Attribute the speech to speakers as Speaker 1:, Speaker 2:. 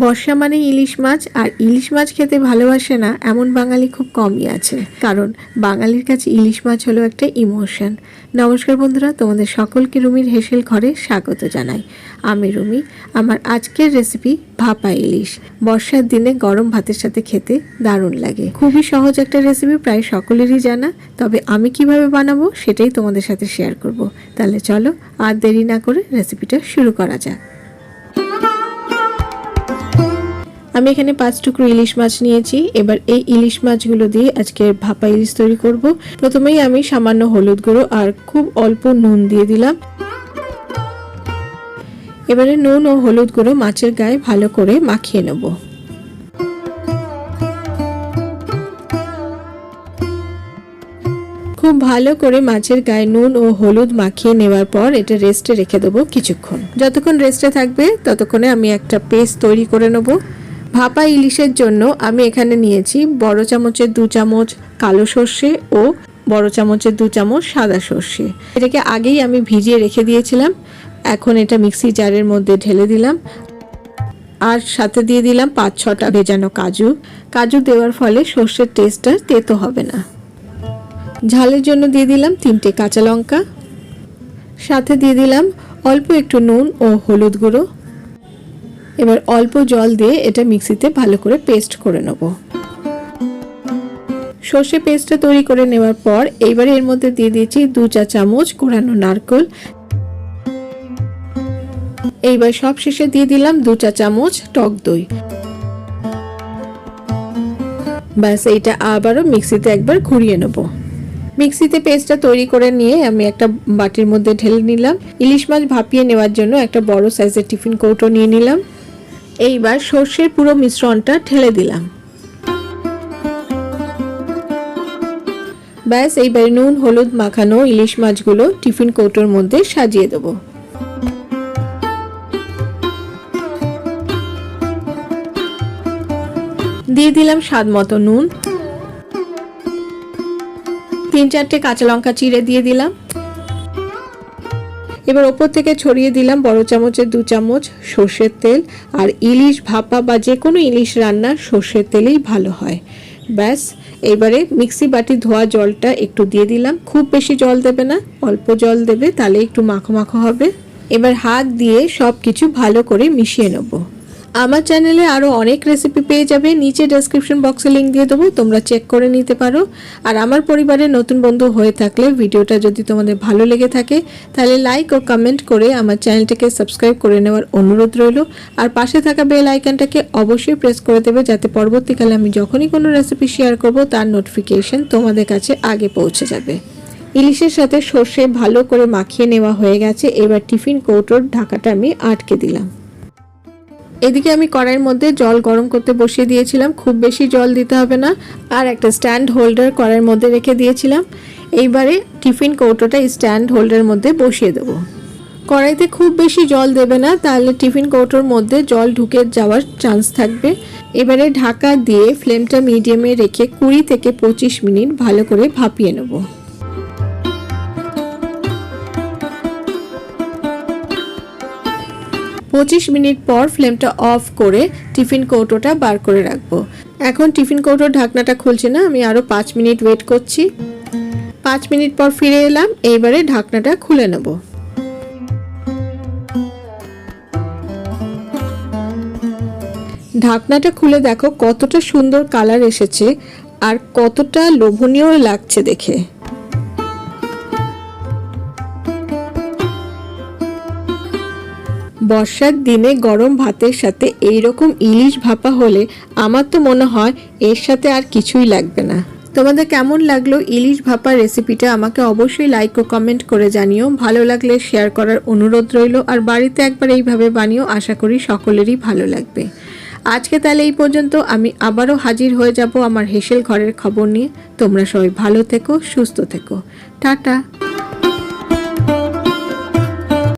Speaker 1: বর্ষা মানে ইলিশ মাছ, আর ইলিশ মাছ খেতে ভালোবাসে না, এমন বাঙালি খুব কমই আছে। কারণ বাঙালির কাছে ইলিশ মাছ হলো একটা ইমোশন। নমস্কার বন্ধুরা, তোমাদের সকলকে রুমির হেসেল ঘরে স্বাগত জানাই। আমি রুমি, আমার আজকের রেসিপি ভাপা ইলিশ। বর্ষার দিনে গরম ভাতের সাথে খেতে দারুণ লাগে। খুবই সহজ একটা রেসিপি প্রায় সকলেরই জানা। তবে আমি কীভাবে বানাবো সেটাই তোমাদের সাথে শেয়ার করব। তাহলে চলো আর দেরি না করে রেসিপিটা শুরু করা যাক। আমি এখানে পাঁচ টুকরো ইলিশ মাছ নিয়েছি। এবার এই ইলিশ মাছগুলো দিয়ে আজকে ভাপা ইলিশ তৈরি করব। প্রথমেই আমি সামান্য হলুদ গুঁড়ো আর খুব অল্প নুন দিয়ে দিলাম। এবারে নুন ও হলুদ গুঁড়ো মাছের গায়ে ভালো করে মাখিয়ে নেব। খুব ভালো করে মাছের গায়ে নুন ও হলুদ মাখিয়ে নেওয়ার পর এটা রেস্টে রেখে দেবো কিছুক্ষণ। যতক্ষণ রেস্টে থাকবে, ততক্ষণে আমি একটা পেস্ট তৈরি করে নেব। ভাপা ইলিশের জন্য আমি এখানে নিয়েছি বড় চামচের দু চামচ কালো সর্ষে ও বড় চামচের দু চামচ সাদা সর্ষে। এটাকে আগেই আমি ভিজিয়ে রেখে দিয়েছিলাম। এখন এটা মিক্সি জারের মধ্যে ঢেলে দিলাম। আর সাথে দিয়ে দিলাম পাঁচ ছটা ভেজানো কাজু। কাজু দেওয়ার ফলে সর্ষের টেস্টটা তেতো হবে না। ঝালের জন্য দিয়ে দিলাম তিনটে কাঁচা লঙ্কা। সাথে দিয়ে দিলাম অল্প একটু নুন ও হলুদ গুঁড়ো। এবার অল্প জল দিয়ে এটা মিক্সিতে ভালো করে পেস্ট করে নেব। সর্ষে পেস্টটা তৈরি করে নেওয়ার পর এইবার এর মধ্যে দিয়ে দিয়েছি দু চা চামচ কোরানো নারকল। এইবার সব শেষে দিয়ে দিলাম দু চা চামচ টক দই। ব্যাস, এইটা আবারও মিক্সিতে একবার ঘুরিয়ে নেব। মিক্সিতে পেস্টটা তৈরি করে নিয়ে আমি একটা বাটির মধ্যে ঢেলে নিলাম। ইলিশ মাছ ভাপিয়ে নেওয়ার জন্য একটা বড় সাইজের টিফিন কৌটো নিয়ে নিলাম। এইবার সর্ষের পুরো মিশ্রণটা ঢেলে দিলাম। ব্যাস, এইবার নুন, হলুদ মাখানো ইলিশ মাছগুলো টিফিন কৌটোর মধ্যে সাজিয়ে দেব। দিয়ে দিলাম স্বাদ মতো নুন। তিন চারটে কাঁচা লঙ্কা চিড়ে দিয়ে দিলাম। এবার ওপর থেকে ছড়িয়ে দিলাম বড় চামচের দু চামচ সর্ষের তেল আর ইলিশ ভাপা বা যে কোনো ইলিশ রান্না সর্ষের তেলেই ভালো হয়। ব্যাস, এবারে মিক্সি বাটি ধোয়া জলটা একটু দিয়ে দিলাম। খুব বেশি জল দেবে না, অল্প জল দেবে, তাহলে একটু মাখো মাখো হবে। এবার হাত দিয়ে সব কিছু ভালো করে মিশিয়ে নেব। আমার চ্যানেলে আরও অনেক রেসিপি পেয়ে যাবে। নিচে ডেসক্রিপশন বক্সে লিঙ্ক দিয়ে দেবো, তোমরা চেক করে নিতে পারো। আর আমার পরিবারের নতুন বন্ধু হয়ে থাকলে ভিডিওটা যদি তোমাদের ভালো লেগে থাকে, তাহলে লাইক ও কমেন্ট করে আমার চ্যানেলটাকে সাবস্ক্রাইব করে নেওয়ার অনুরোধ রইল। আর পাশে থাকা বেল আইকনটাকে অবশ্যই প্রেস করে দেবে, যাতে পরবর্তীকালে আমি যখনই কোনো রেসিপি শেয়ার করব, তার নোটিফিকেশন তোমাদের কাছে আগে পৌঁছে যাবে। ইলিশের সাথে সর্ষে ভালো করে মাখিয়ে নেওয়া হয়ে গেছে। এবার টিফিন কৌটোর ঢাকাটা আমি আটকে দিলাম। এদিকে আমি কড়াইয়ের মধ্যে জল গরম করতে বসিয়ে দিয়েছিলাম। খুব বেশি জল দিতে হবে না। আর একটা স্ট্যান্ড হোল্ডার কড়াইয়ের মধ্যে রেখে দিয়েছিলাম। এইবারে টিফিন কৌটোটা স্ট্যান্ড হোল্ডারের মধ্যে বসিয়ে দেবো। কড়াইতে খুব বেশি জল দেবে না, তাহলে টিফিন কৌটোর মধ্যে জল ঢুকে যাওয়ার চান্স থাকবে। এবারে ঢাকা দিয়ে ফ্লেমটা মিডিয়ামে রেখে কুড়ি থেকে পঁচিশ মিনিট ভালো করে ভাপিয়ে নেব। পঁচিশ মিনিট পর ফ্লেমটা অফ করে টিফিন কৌটোটা বার করে রাখব। এখন টিফিন কৌটোর ঢাকনাটা খুলছে না, আমি আরও পাঁচ মিনিট ওয়েট করছি। পাঁচ মিনিট পর ফিরে এলাম, এইবারে ঢাকনাটা খুলে নেব। ঢাকনাটা খুলে দেখো কতটা সুন্দর কালার এসেছে আর কতটা লোভনীয় লাগছে দেখে। বর্ষার দিনে গরম ভাতের সাথে এই রকম ইলিশ ভাপা হলে আমার তো মনে হয় এর সাথে আর কিছুই লাগবে না। তোমাদের কেমন লাগল ইলিশ ভাপা রেসিপিটা আমাকে অবশ্যই লাইক ও কমেন্ট করে জানিও। ভালো লাগলে শেয়ার করার অনুরোধ রইল। আর বাড়িতে একবার এইভাবে বানিও, আশা করি সকলেরই ভালো লাগবে। আজকে তাহলে এই পর্যন্ত। আমি আবারও হাজির হয়ে যাব আমার হেসেল ঘরের খবর নিয়ে। তোমরা সবাই ভালো থেকো, সুস্থ থেকো। টাটা।